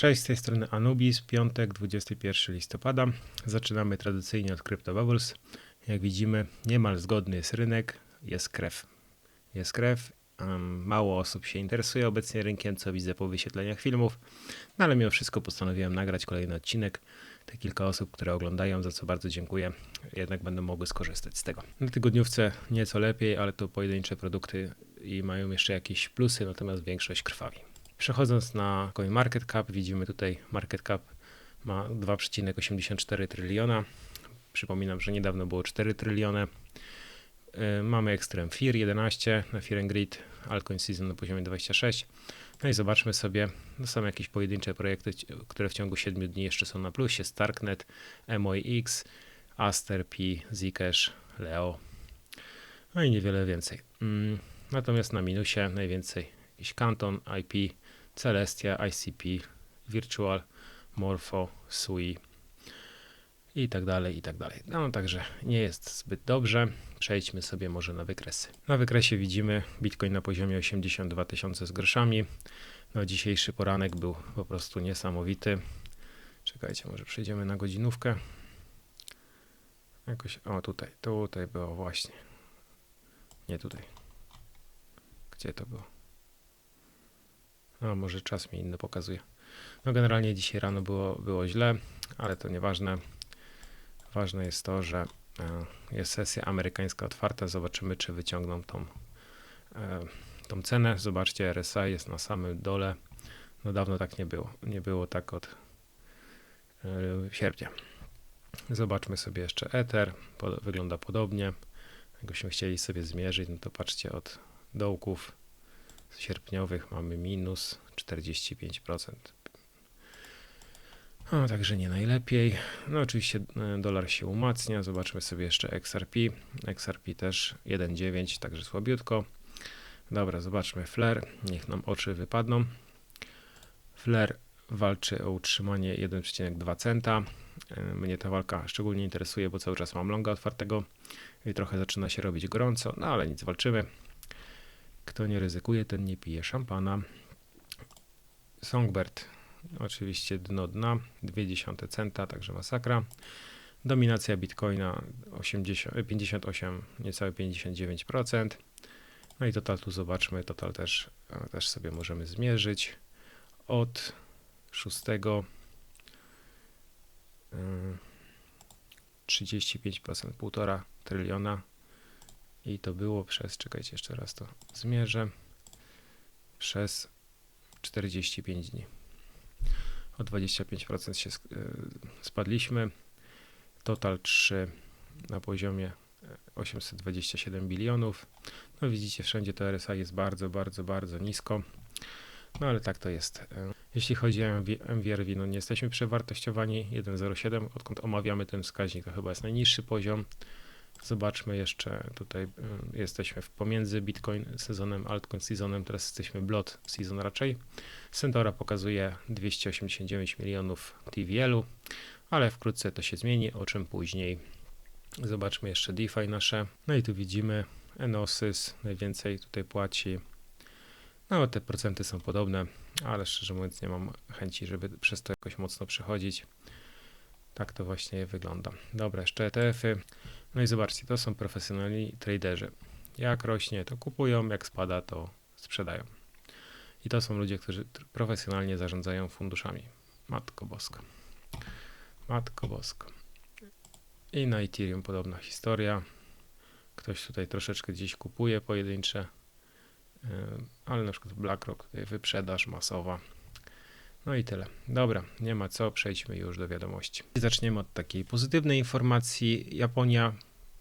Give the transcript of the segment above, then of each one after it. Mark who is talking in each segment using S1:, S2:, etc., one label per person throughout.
S1: Cześć, z tej strony Anubis, piątek, 21 listopada. Zaczynamy tradycyjnie od Crypto Bubbles. Jak widzimy, niemal zgodny jest rynek, jest krew. Jest krew. Mało osób się interesuje obecnie rynkiem, co widzę po wyświetleniach filmów, no ale mimo wszystko postanowiłem nagrać kolejny odcinek. Te kilka osób, które oglądają, za co bardzo dziękuję, jednak będą mogły skorzystać z tego. Na tygodniówce nieco lepiej, ale to pojedyncze produkty i mają jeszcze jakieś plusy, natomiast większość krwawi. Przechodząc na CoinMarketCap, widzimy tutaj market cap ma 2,84 tryliona. Przypominam, że niedawno było 4 tryliony. Yy, mamy Extreme Fear 11 na Fear and Grid, Altcoin Season na poziomie 26. No i zobaczmy sobie, no są jakieś pojedyncze projekty, które w ciągu 7 dni jeszcze są na plusie. Starknet, MOX, Aster, P, Zcash, Leo. No i niewiele więcej. Mm, natomiast na minusie najwięcej jakiś Canton, IP, Celestia, ICP, Virtual, Morpho, Sui i tak dalej, i tak dalej. No także nie jest zbyt dobrze. Przejdźmy sobie może na wykresy. Na wykresie widzimy Bitcoin na poziomie 82 tysiące z groszami. No dzisiejszy poranek był po prostu niesamowity. Czekajcie, może przejdziemy na godzinówkę. Jakoś, o tutaj, tutaj było właśnie. Nie tutaj. Gdzie to było? No, może czas mi inny pokazuje. No, generalnie dzisiaj rano było, było źle, ale to nieważne. Ważne jest to, że e, jest sesja amerykańska otwarta. Zobaczymy, czy wyciągną tą, e, tą cenę. Zobaczcie, RSI jest na samym dole. No dawno tak nie było. Nie było tak od e, sierpnia. Zobaczmy sobie jeszcze Ether. Wygląda podobnie. Jakbyśmy chcieli sobie zmierzyć, no to patrzcie od dołków sierpniowych mamy minus 45%. No, także nie najlepiej. No oczywiście e, dolar się umacnia. Zobaczmy sobie jeszcze XRP. XRP też 1,9, także słabiutko. Dobra, zobaczmy Flair. Niech nam oczy wypadną. Flair walczy o utrzymanie 1,2 centa. E, mnie ta walka szczególnie interesuje, bo cały czas mam longa otwartego i trochę zaczyna się robić gorąco, no ale nic, walczymy. Kto nie ryzykuje, ten nie pije szampana. Songbird, oczywiście dno dna, 0,2 centa, także masakra. Dominacja Bitcoina 80, 58, niecałe 59%. No i total tu zobaczmy, total też, też sobie możemy zmierzyć. Od 6 35%, 1,5 tryliona i to było przez, czekajcie jeszcze raz to zmierzę, przez 45 dni. O 25% się e, spadliśmy. Total 3 na poziomie 827 bilionów. No widzicie, wszędzie to RSI jest bardzo, bardzo, bardzo nisko. No ale tak to jest. E, jeśli chodzi o MWRV, no nie jesteśmy przewartościowani 1,07, odkąd omawiamy ten wskaźnik, to chyba jest najniższy poziom. Zobaczmy jeszcze, tutaj y, jesteśmy pomiędzy Bitcoin sezonem, altcoin sezonem, teraz jesteśmy blot season raczej. Centaura pokazuje 289 milionów TVL-u, ale wkrótce to się zmieni, o czym później. Zobaczmy jeszcze DeFi nasze. No i tu widzimy Enosys najwięcej tutaj płaci. No te procenty są podobne, ale szczerze mówiąc nie mam chęci, żeby przez to jakoś mocno przechodzić. Tak to właśnie wygląda. Dobra, jeszcze ETF-y. No i zobaczcie, to są profesjonalni traderzy. Jak rośnie, to kupują, jak spada, to sprzedają. I to są ludzie, którzy profesjonalnie zarządzają funduszami. Matko Bosko. Matko Bosko. I na Ethereum podobna historia. Ktoś tutaj troszeczkę gdzieś kupuje pojedyncze, ale na przykład BlackRock, wyprzedaż masowa. No i tyle. Dobra, nie ma co, przejdźmy już do wiadomości. Zaczniemy od takiej pozytywnej informacji. Japonia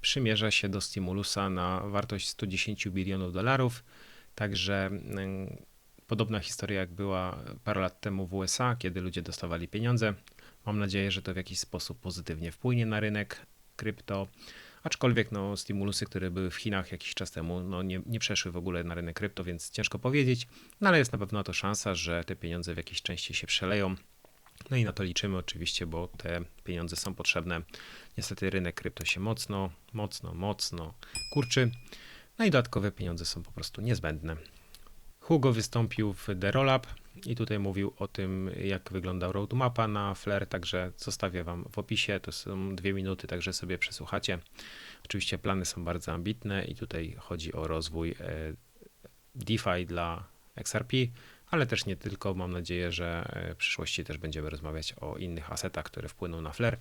S1: przymierza się do stimulusa na wartość 110 bilionów dolarów. Także mm, podobna historia jak była parę lat temu w USA, kiedy ludzie dostawali pieniądze. Mam nadzieję, że to w jakiś sposób pozytywnie wpłynie na rynek krypto. Aczkolwiek no, stimulusy, które były w Chinach jakiś czas temu, no, nie, nie przeszły w ogóle na rynek krypto, więc ciężko powiedzieć. No ale jest na pewno to szansa, że te pieniądze w jakiejś części się przeleją. No i na to liczymy oczywiście, bo te pieniądze są potrzebne. Niestety rynek krypto się mocno, mocno, mocno kurczy. No i dodatkowe pieniądze są po prostu niezbędne. Hugo wystąpił w The Rollup i tutaj mówił o tym, jak wygląda roadmapa na Flare, także zostawię Wam w opisie. To są dwie minuty, także sobie przesłuchacie. Oczywiście plany są bardzo ambitne i tutaj chodzi o rozwój e, DeFi dla XRP, ale też nie tylko. Mam nadzieję, że e, w przyszłości też będziemy rozmawiać o innych asetach, które wpłyną na Flare.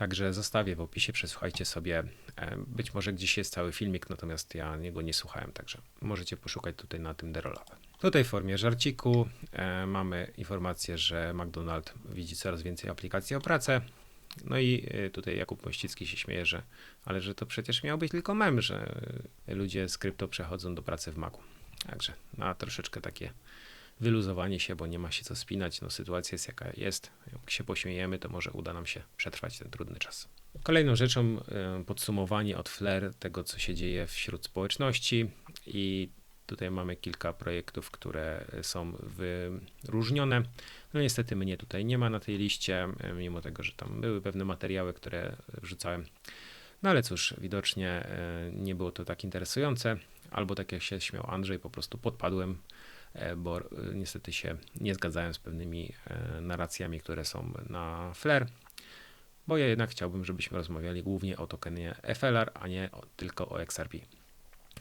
S1: Także zostawię w opisie, przesłuchajcie sobie. E, być może gdzieś jest cały filmik, natomiast ja niego nie słuchałem, także możecie poszukać tutaj na tym Derolab. Tutaj w formie żarciku e, mamy informację, że McDonald widzi coraz więcej aplikacji o pracę. No i e, tutaj Jakub Mościcki się śmieje, że ale że to przecież miał być tylko mem, że ludzie z krypto przechodzą do pracy w Macu. Także na troszeczkę takie wyluzowanie się, bo nie ma się co spinać. No, sytuacja jest jaka jest. Jak się pośmiejemy, to może uda nam się przetrwać ten trudny czas. Kolejną rzeczą e, podsumowanie od Flair tego, co się dzieje wśród społeczności i tutaj mamy kilka projektów, które są wyróżnione. No niestety mnie tutaj nie ma na tej liście, e, mimo tego, że tam były pewne materiały, które wrzucałem. No ale cóż, widocznie e, nie było to tak interesujące, albo tak jak się śmiał Andrzej, po prostu podpadłem bo e, niestety się nie zgadzają z pewnymi e, narracjami, które są na Flare, bo ja jednak chciałbym, żebyśmy rozmawiali głównie o tokenie FLR, a nie tylko o XRP.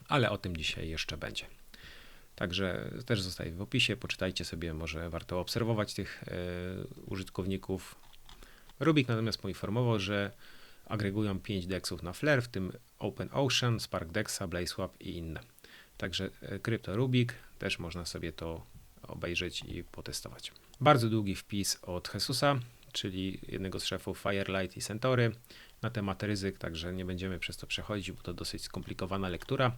S1: Ale o tym dzisiaj jeszcze będzie. Także też zostaje w opisie, poczytajcie sobie, może warto obserwować tych użytkowników. Rubik natomiast poinformował, że agregują 5 dexów na Flare, w tym OpenOcean, Spark Dexa, BlazeSwap i inne. Także Crypto Rubik, też można sobie to obejrzeć i potestować. Bardzo długi wpis od Jesusa, czyli jednego z szefów Firelight i Centauri na temat ryzyk, także nie będziemy przez to przechodzić, bo to dosyć skomplikowana lektura.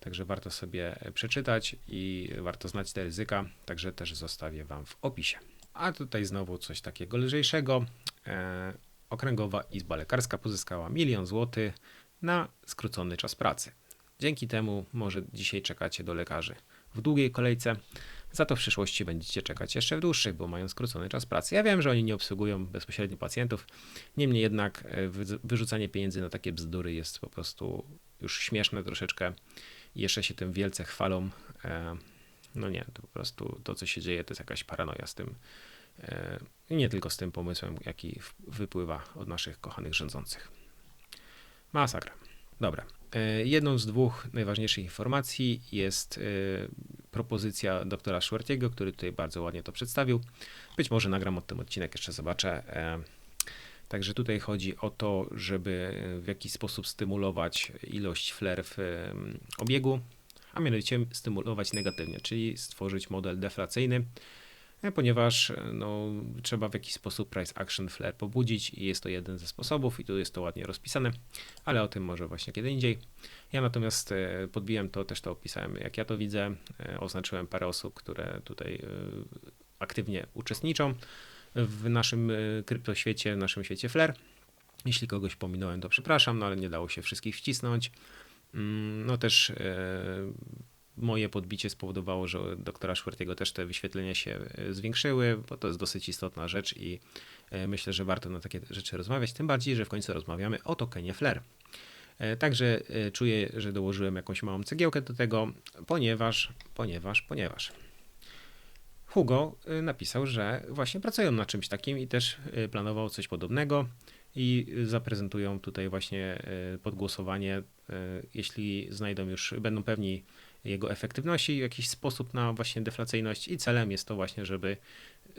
S1: Także warto sobie przeczytać i warto znać te ryzyka, także też zostawię Wam w opisie. A tutaj znowu coś takiego lżejszego. E, Okręgowa Izba Lekarska pozyskała milion złotych na skrócony czas pracy. Dzięki temu może dzisiaj czekacie do lekarzy w długiej kolejce. Za to w przyszłości będziecie czekać jeszcze w dłuższych, bo mają skrócony czas pracy. Ja wiem, że oni nie obsługują bezpośrednio pacjentów, niemniej jednak e, wyrzucanie pieniędzy na takie bzdury jest po prostu już śmieszne troszeczkę. Jeszcze się tym wielce chwalą. E, no nie, to po prostu to, co się dzieje, to jest jakaś paranoja z tym. E, nie tylko z tym pomysłem, jaki wypływa od naszych kochanych rządzących. Masakra. Dobra. E, jedną z dwóch najważniejszych informacji jest e, propozycja doktora Schwartiego, który tutaj bardzo ładnie to przedstawił. Być może nagram od tym odcinek, jeszcze zobaczę. E, także tutaj chodzi o to, żeby w jakiś sposób stymulować ilość flair w obiegu, a mianowicie stymulować negatywnie, czyli stworzyć model deflacyjny, ponieważ e, no, trzeba w jakiś sposób price action flare pobudzić i jest to jeden ze sposobów i tu jest to ładnie rozpisane, ale o tym może właśnie kiedy indziej. Ja natomiast e, podbiłem to, też to opisałem jak ja to widzę, oznaczyłem parę osób, które tutaj aktywnie uczestniczą w naszym kryptoświecie, w naszym świecie flare. Jeśli kogoś pominąłem, to przepraszam, no ale nie dało się wszystkich wcisnąć. Mm, no też moje podbicie spowodowało, że doktora Szwartiego też te wyświetlenia się e, zwiększyły, bo to jest dosyć istotna rzecz i e, myślę, że warto na takie rzeczy rozmawiać, tym bardziej, że w końcu rozmawiamy o tokenie Flare. E, także czuję, że dołożyłem jakąś małą cegiełkę do tego, ponieważ, ponieważ, ponieważ Hugo napisał, że właśnie pracują nad czymś takim i też planował coś podobnego i zaprezentują tutaj właśnie podgłosowanie, jeśli znajdą już, będą pewni jego efektywności w jakiś sposób na właśnie deflacyjność i celem jest to właśnie, żeby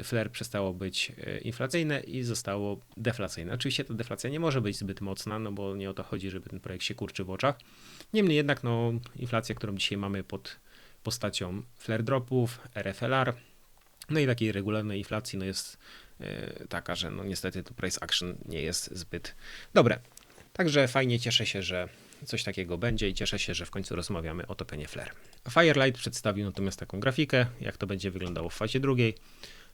S1: flair przestało być e, inflacyjne i zostało deflacyjne. Oczywiście ta deflacja nie może być zbyt mocna, no bo nie o to chodzi, żeby ten projekt się kurczy w oczach. Niemniej jednak no, inflacja, którą dzisiaj mamy pod postacią flare dropów, RFLR, no i takiej regularnej inflacji no jest yy, taka, że no niestety to price action nie jest zbyt dobre. Także fajnie cieszę się, że coś takiego będzie i cieszę się, że w końcu rozmawiamy o tokenie Flare. Firelight przedstawił natomiast taką grafikę, jak to będzie wyglądało w fazie drugiej.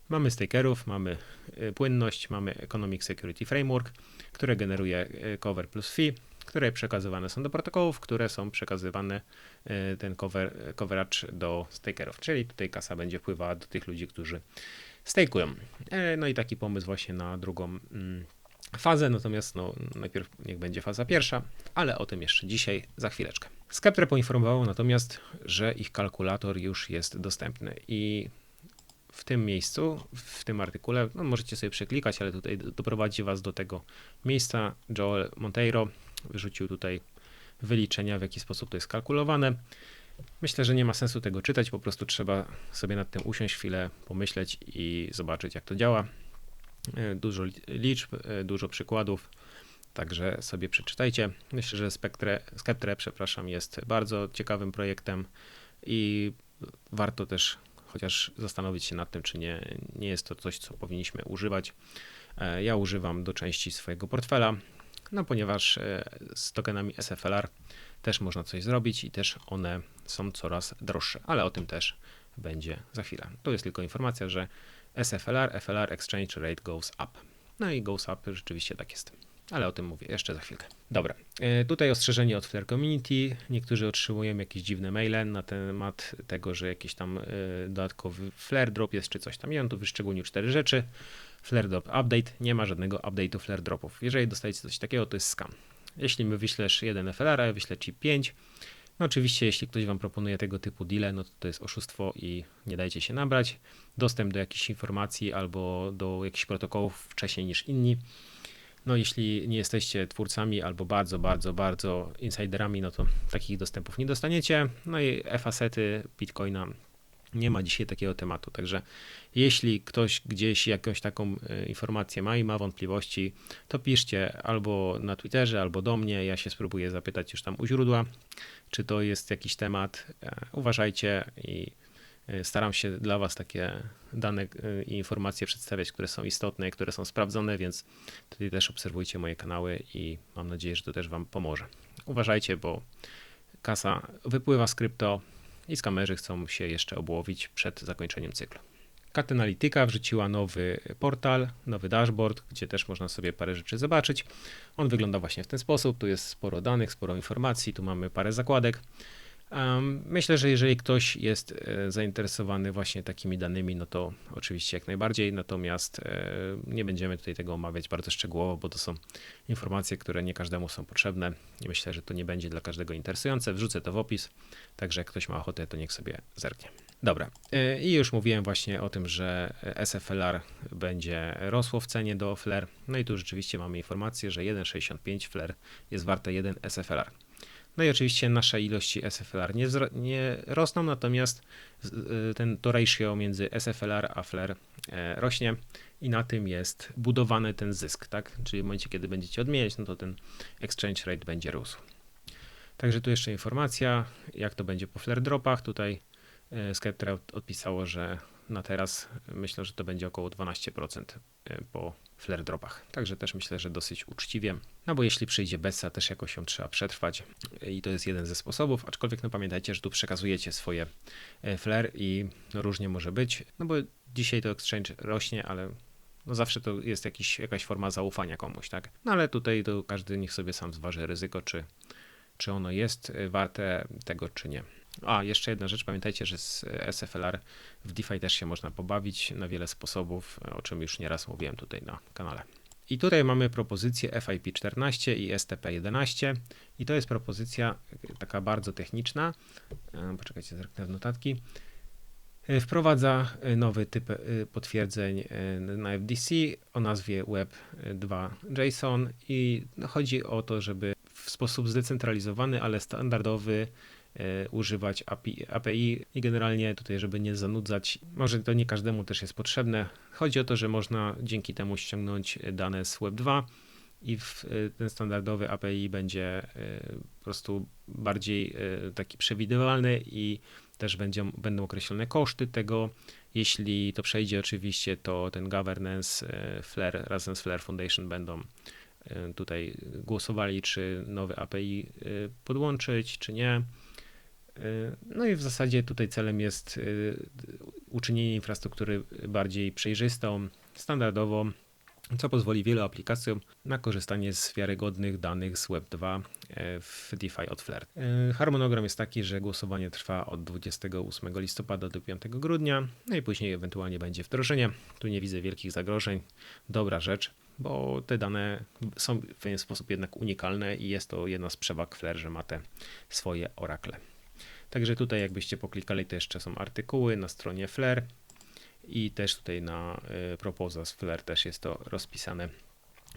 S1: Mamy stakerów, mamy y, płynność, mamy Economic Security Framework, które generuje y, cover plus fee, które przekazywane są do protokołów, które są przekazywane y, ten cover, coverage do stakerów, czyli tutaj kasa będzie wpływała do tych ludzi, którzy stakują. E, no i taki pomysł właśnie na drugą mm, fazę, natomiast no, najpierw niech będzie faza pierwsza, ale o tym jeszcze dzisiaj, za chwileczkę. Skeptre poinformowało natomiast, że ich kalkulator już jest dostępny i w tym miejscu, w tym artykule, no możecie sobie przeklikać, ale tutaj doprowadzi Was do tego miejsca. Joel Monteiro wyrzucił tutaj wyliczenia, w jaki sposób to jest kalkulowane. Myślę, że nie ma sensu tego czytać, po prostu trzeba sobie nad tym usiąść chwilę, pomyśleć i zobaczyć, jak to działa. E, dużo liczb, e, dużo przykładów, także sobie przeczytajcie. Myślę, że Spectre, Skeptre, przepraszam, jest bardzo ciekawym projektem i warto też chociaż zastanowić się nad tym, czy nie, nie jest to coś, co powinniśmy używać. E, ja używam do części swojego portfela, no ponieważ z tokenami SFLR też można coś zrobić i też one są coraz droższe, ale o tym też będzie za chwilę. To jest tylko informacja, że SFLR, FLR Exchange Rate goes up. No i goes up rzeczywiście tak jest. Ale o tym mówię jeszcze za chwilkę. Dobra, e, tutaj ostrzeżenie od Flare Community. Niektórzy otrzymują jakieś dziwne maile na temat tego, że jakiś tam e, dodatkowy flare drop jest czy coś tam. Ja tu wyszczególnił cztery rzeczy. Flare drop update. Nie ma żadnego update'u flare dropów. Jeżeli dostajecie coś takiego, to jest scam. Jeśli mi wyślesz jeden FLR, a ja wyślę ci 5, no oczywiście, jeśli ktoś Wam proponuje tego typu deal, no to to jest oszustwo i nie dajcie się nabrać. Dostęp do jakichś informacji albo do jakichś protokołów wcześniej niż inni. No jeśli nie jesteście twórcami albo bardzo, bardzo, bardzo insiderami, no to takich dostępów nie dostaniecie. No i FASety Bitcoina nie ma dzisiaj takiego tematu. Także jeśli ktoś gdzieś jakąś taką e, informację ma i ma wątpliwości, to piszcie albo na Twitterze, albo do mnie. Ja się spróbuję zapytać już tam u źródła, czy to jest jakiś temat. E, uważajcie i e, staram się dla Was takie dane i informacje przedstawiać, które są istotne, które są sprawdzone, więc tutaj też obserwujcie moje kanały i mam nadzieję, że to też Wam pomoże. Uważajcie, bo kasa wypływa z krypto, i skamerzy chcą się jeszcze obłowić przed zakończeniem cyklu. Kat Analytica wrzuciła nowy portal, nowy dashboard, gdzie też można sobie parę rzeczy zobaczyć. On wygląda właśnie w ten sposób. Tu jest sporo danych, sporo informacji, tu mamy parę zakładek. Myślę, że jeżeli ktoś jest e, zainteresowany właśnie takimi danymi, no to oczywiście jak najbardziej, natomiast e, nie będziemy tutaj tego omawiać bardzo szczegółowo, bo to są informacje, które nie każdemu są potrzebne i myślę, że to nie będzie dla każdego interesujące. Wrzucę to w opis, także jak ktoś ma ochotę, to niech sobie zerknie. Dobra, e, i już mówiłem właśnie o tym, że SFLR będzie rosło w cenie do FLR. No i tu rzeczywiście mamy informację, że 1,65 FLR jest warte 1 SFLR. No i oczywiście nasze ilości SFLR nie, nie rosną, natomiast y, ten, to ratio między SFLR a FLR e, rośnie i na tym jest budowany ten zysk, tak? Czyli w momencie, kiedy będziecie odmieniać, no to ten exchange rate będzie rósł. Także tu jeszcze informacja, jak to będzie po flare dropach. Tutaj e, Skeptra odpisało, że na teraz myślę, że to będzie około 12% e, po flare dropach. Także też myślę, że dosyć uczciwie. No bo jeśli przyjdzie Bessa, też jakoś ją trzeba przetrwać i to jest jeden ze sposobów, aczkolwiek no pamiętajcie, że tu przekazujecie swoje e, flare i no różnie może być, no bo dzisiaj to exchange rośnie, ale no zawsze to jest jakiś, jakaś forma zaufania komuś, tak? No ale tutaj to każdy niech sobie sam zważy ryzyko, czy, czy ono jest e, warte tego, czy nie. A, jeszcze jedna rzecz, pamiętajcie, że z SFLR w DeFi też się można pobawić na wiele sposobów, o czym już nieraz mówiłem tutaj na kanale. I tutaj mamy propozycję FIP14 i STP11 i to jest propozycja taka bardzo techniczna. E, poczekajcie, zerknę w notatki. E, wprowadza nowy typ e, potwierdzeń na FDC o nazwie Web2 JSON i chodzi o to, żeby w sposób zdecentralizowany, ale standardowy E, używać API, API i generalnie tutaj, żeby nie zanudzać, może to nie każdemu też jest potrzebne. Chodzi o to, że można dzięki temu ściągnąć dane z Web2 i w, e, ten standardowy API będzie e, po prostu bardziej taki przewidywalny i też będzie, będą określone koszty tego. Jeśli to przejdzie oczywiście, to ten governance Flare razem z Flare Foundation będą tutaj głosowali, czy nowy API podłączyć, czy nie. Y, no i w zasadzie tutaj celem jest y, uczynienie infrastruktury bardziej przejrzystą, standardową, co pozwoli wielu aplikacjom na korzystanie z wiarygodnych danych z Web2 e, w DeFi od Flare. Harmonogram jest taki, że głosowanie trwa od 28 listopada do 5 grudnia, no i później ewentualnie będzie wdrożenie. Tu nie widzę wielkich zagrożeń. Dobra rzecz. bo te dane są w pewien sposób jednak unikalne i jest to jedna z przewag Flare, że ma te swoje orakle. Także tutaj jakbyście poklikali, to jeszcze są artykuły na stronie Flare i też tutaj na y, Proposals Flare też jest to rozpisane.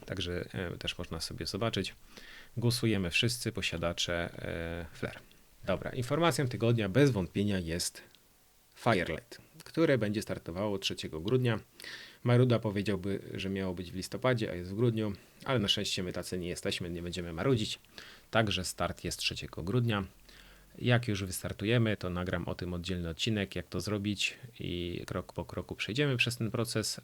S1: Także y, też można sobie zobaczyć. Głosujemy wszyscy posiadacze y, Flare. Dobra, informacją tygodnia bez wątpienia jest Firelight, które będzie startowało 3 grudnia. Maruda powiedziałby, że miało być w listopadzie, a jest w grudniu, ale na szczęście my tacy nie jesteśmy, nie będziemy marudzić. Także start jest 3 grudnia. Jak już wystartujemy, to nagram o tym oddzielny odcinek, jak to zrobić i krok po kroku przejdziemy przez ten proces.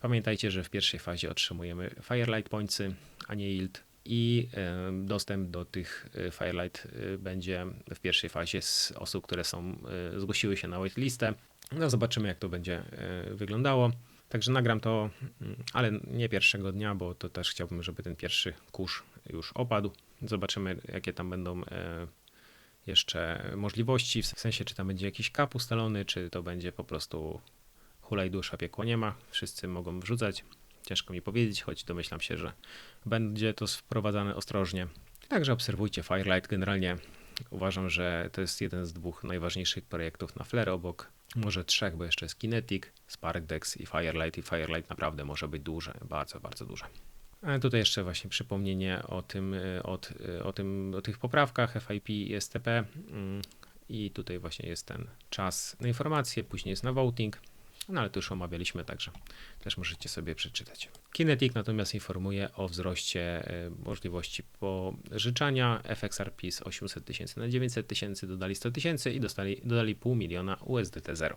S1: Pamiętajcie, że w pierwszej fazie otrzymujemy Firelight Pointsy, a nie Yield i e, dostęp do tych e, Firelight e, będzie w pierwszej fazie z osób, które są, zgłosiły się na waitlistę. No zobaczymy jak to będzie wyglądało. Także nagram to, mm, ale nie pierwszego dnia, bo to też chciałbym, żeby ten pierwszy kurz już opadł. Zobaczymy jakie tam będą jeszcze możliwości, w sensie czy tam będzie jakiś kap ustalony, czy to będzie po prostu hulaj dusza, piekło nie ma. Wszyscy mogą wrzucać. Ciężko mi powiedzieć, choć domyślam się, że będzie to wprowadzane ostrożnie. Także obserwujcie Firelight. Generalnie uważam, że to jest jeden z dwóch najważniejszych projektów na Flare obok może trzech, bo jeszcze jest Kinetic, SparkDex i Firelight i Firelight naprawdę może być duże, bardzo, bardzo duże. A tutaj jeszcze właśnie przypomnienie o tym, y, o, y, o, tym, o tych poprawkach FIP i STP. Mm, I tutaj właśnie jest ten czas na informacje, później jest na voting. No ale to już omawialiśmy, także też możecie sobie przeczytać. Kinetic natomiast informuje o wzroście możliwości pożyczania FXRP z 800 tysięcy na 900 tysięcy, dodali 100 tysięcy i dostali, dodali pół miliona USDT 0.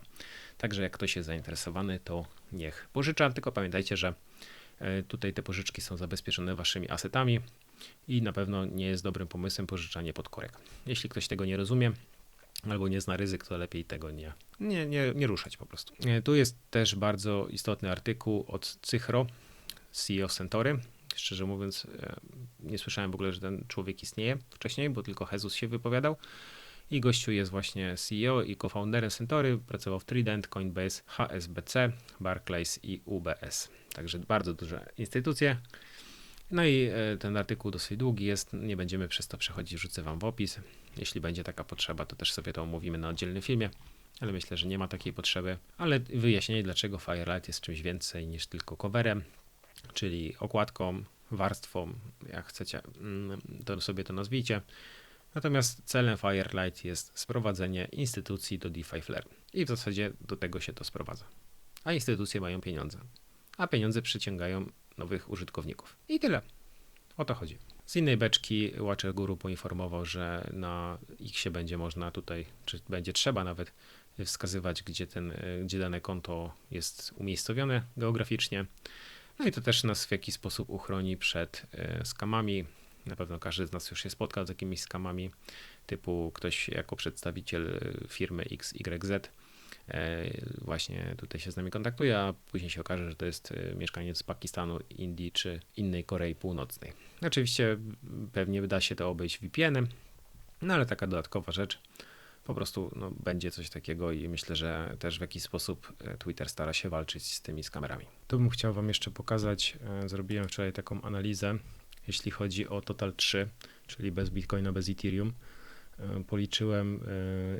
S1: Także jak ktoś jest zainteresowany, to niech pożycza, tylko pamiętajcie, że E, tutaj te pożyczki są zabezpieczone waszymi asetami i na pewno nie jest dobrym pomysłem pożyczanie pod korek. Jeśli ktoś tego nie rozumie, albo nie zna ryzyk, to lepiej tego nie, nie, nie, nie ruszać po prostu. E, tu jest też bardzo istotny artykuł od Cychro, CEO Centory. Szczerze mówiąc, e, nie słyszałem w ogóle, że ten człowiek istnieje wcześniej, bo tylko Jesus się wypowiadał. I gościu jest właśnie CEO i co-founderem Centory, pracował w Trident, Coinbase, HSBC, Barclays i UBS. Także bardzo duże instytucje. No i e, ten artykuł dosyć długi jest, nie będziemy przez to przechodzić, wrzucę Wam w opis. Jeśli będzie taka potrzeba, to też sobie to omówimy na oddzielnym filmie, ale myślę, że nie ma takiej potrzeby. Ale wyjaśnienie, dlaczego Firelight jest czymś więcej niż tylko coverem, czyli okładką, warstwą, jak chcecie, mm, to sobie to nazwijcie. Natomiast celem Firelight jest sprowadzenie instytucji do DeFi Flare. I w zasadzie do tego się to sprowadza. A instytucje mają pieniądze a pieniądze przyciągają nowych użytkowników. I tyle. O to chodzi. Z innej beczki Watcher Guru poinformował, że na X będzie można tutaj, czy będzie trzeba nawet wskazywać, gdzie, ten, gdzie dane konto jest umiejscowione geograficznie. No i to też nas w jakiś sposób uchroni przed e, skamami. Na pewno każdy z nas już się spotkał z jakimiś skamami, typu ktoś jako przedstawiciel firmy XYZ E, właśnie tutaj się z nami kontaktuje, a później się okaże, że to jest e, mieszkaniec z Pakistanu, Indii czy innej Korei Północnej. Oczywiście pewnie da się to obejść VPN-em, no ale taka dodatkowa rzecz. Po prostu no, będzie coś takiego i myślę, że też w jakiś sposób e, Twitter stara się walczyć z tymi skamerami. Tu bym chciał Wam jeszcze pokazać, zrobiłem wczoraj taką analizę, jeśli chodzi o Total 3, czyli bez Bitcoina, bez Ethereum. Policzyłem,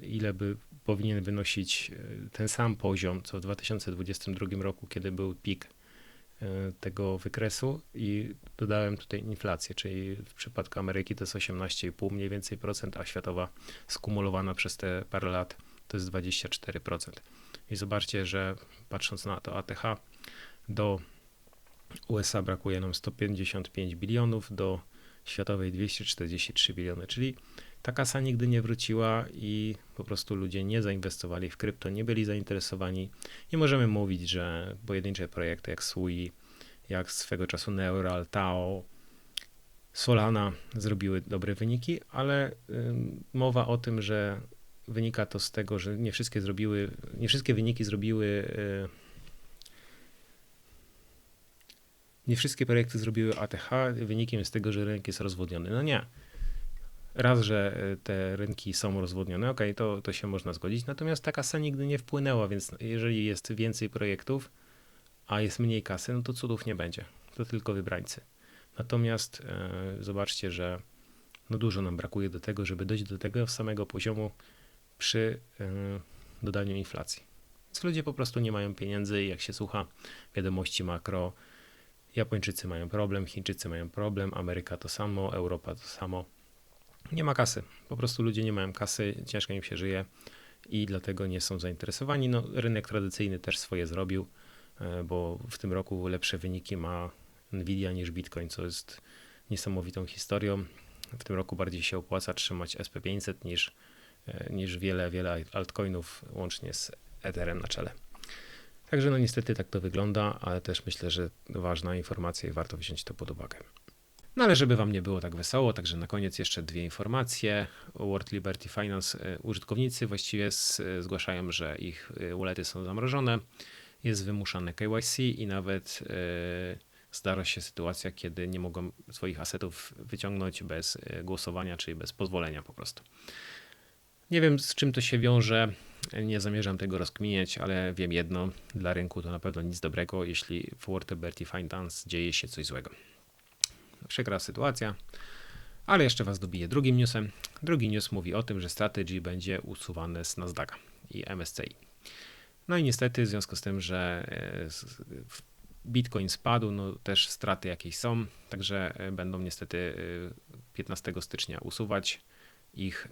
S1: ile by powinien wynosić e, ten sam poziom, co w 2022 roku, kiedy był pik e, tego wykresu i dodałem tutaj inflację, czyli w przypadku Ameryki to jest 18,5 mniej więcej procent, a światowa skumulowana przez te parę lat to jest 24%. I zobaczcie, że patrząc na to ATH, do USA brakuje nam 155 bilionów, do światowej 243 biliony, czyli ta kasa nigdy nie wróciła i po prostu ludzie nie zainwestowali w krypto, nie byli zainteresowani. Nie możemy mówić, że pojedyncze projekty jak Sui, jak swego czasu Neural, Tao, Solana zrobiły dobre wyniki, ale mowa o tym, że wynika to z tego, że nie wszystkie zrobiły, nie wszystkie wyniki zrobiły y, nie wszystkie projekty zrobiły ATH, wynikiem jest tego, że rynek jest rozwodniony. No nie raz, że e, te rynki są rozwodnione, ok, to, to się można zgodzić, natomiast ta kasa nigdy nie wpłynęła, więc jeżeli jest więcej projektów, a jest mniej kasy, no to cudów nie będzie. to tylko wybrańcy. Natomiast e, zobaczcie, że no dużo nam brakuje do tego, żeby dojść do tego samego poziomu przy e, dodaniu inflacji. Więc ludzie po prostu nie mają pieniędzy i jak się słucha wiadomości makro, Japończycy mają problem, Chińczycy mają problem, Ameryka to samo, Europa to samo. Nie ma kasy. Po prostu ludzie nie mają kasy, ciężko im się żyje i dlatego nie są zainteresowani. No, rynek tradycyjny też swoje zrobił, e, bo w tym roku lepsze wyniki ma Nvidia niż Bitcoin, co jest niesamowitą historią. W tym roku bardziej się opłaca trzymać SP500 niż, e, niż wiele, wiele altcoinów, łącznie z Etherem na czele. Także no niestety tak to wygląda, ale też myślę, że ważna informacja i warto wziąć to pod uwagę. No ale żeby wam nie było tak wesoło, także na koniec jeszcze dwie informacje. World Liberty Finance e, użytkownicy właściwie zgłaszają, że ich e, wallety są zamrożone. Jest wymuszane KYC i nawet e, zdarza się sytuacja, kiedy nie mogą swoich asetów wyciągnąć bez głosowania, czyli bez pozwolenia po prostu. Nie wiem z czym to się wiąże, nie zamierzam tego rozkminiać, ale wiem jedno, dla rynku to na pewno nic dobrego, jeśli w World Liberty Finance dzieje się coś złego. Przykra sytuacja, ale jeszcze Was dobiję drugim newsem. Drugi news mówi o tym, że Strategy będzie usuwane z Nasdaqa i MSCI. No i niestety w związku z tym, że e, Bitcoin spadł, no też straty jakieś są, także e, będą niestety 15 e, stycznia usuwać ich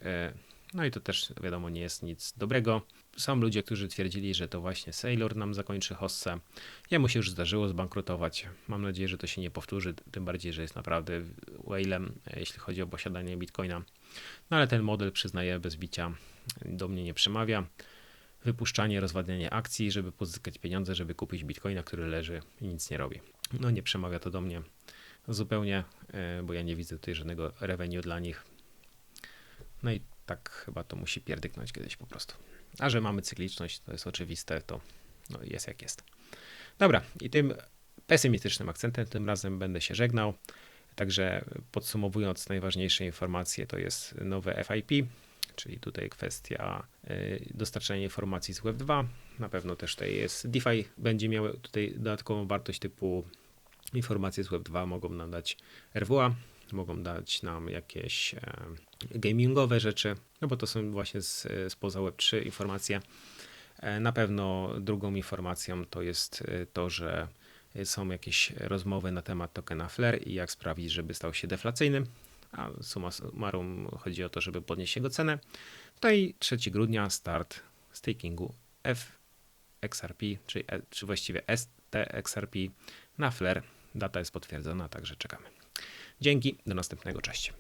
S1: no i to też wiadomo nie jest nic dobrego. Są ludzie, którzy twierdzili, że to właśnie Sailor nam zakończy hossę. Jemu się już zdarzyło zbankrutować. Mam nadzieję, że to się nie powtórzy, tym bardziej, że jest naprawdę whalem, jeśli chodzi o posiadanie bitcoina. No ale ten model przyznaję bez bicia do mnie nie przemawia. Wypuszczanie, rozwadnianie akcji, żeby pozyskać pieniądze, żeby kupić bitcoina, który leży i nic nie robi. No nie przemawia to do mnie zupełnie, e, bo ja nie widzę tutaj żadnego revenue dla nich. No i tak chyba to musi pierdyknąć kiedyś po prostu. A że mamy cykliczność, to jest oczywiste, to no jest jak jest. Dobra, i tym pesymistycznym akcentem tym razem będę się żegnał. Także podsumowując, najważniejsze informacje to jest nowe FIP, czyli tutaj kwestia y, dostarczania informacji z Web2. Na pewno też tutaj jest DeFi, będzie miał tutaj dodatkową wartość typu informacje z Web2 mogą nam dać RWA, mogą dać nam jakieś e, gamingowe rzeczy, no bo to są właśnie z, spoza Web3 informacje. E, na pewno drugą informacją to jest e, to, że są jakieś rozmowy na temat tokena Flare i jak sprawić, żeby stał się deflacyjny. A summa summarum chodzi o to, żeby podnieść jego cenę. To i 3 grudnia start stakingu FXRP, czyli, czy właściwie STXRP na Flare. Data jest potwierdzona, także czekamy. Dzięki, do następnego, cześć.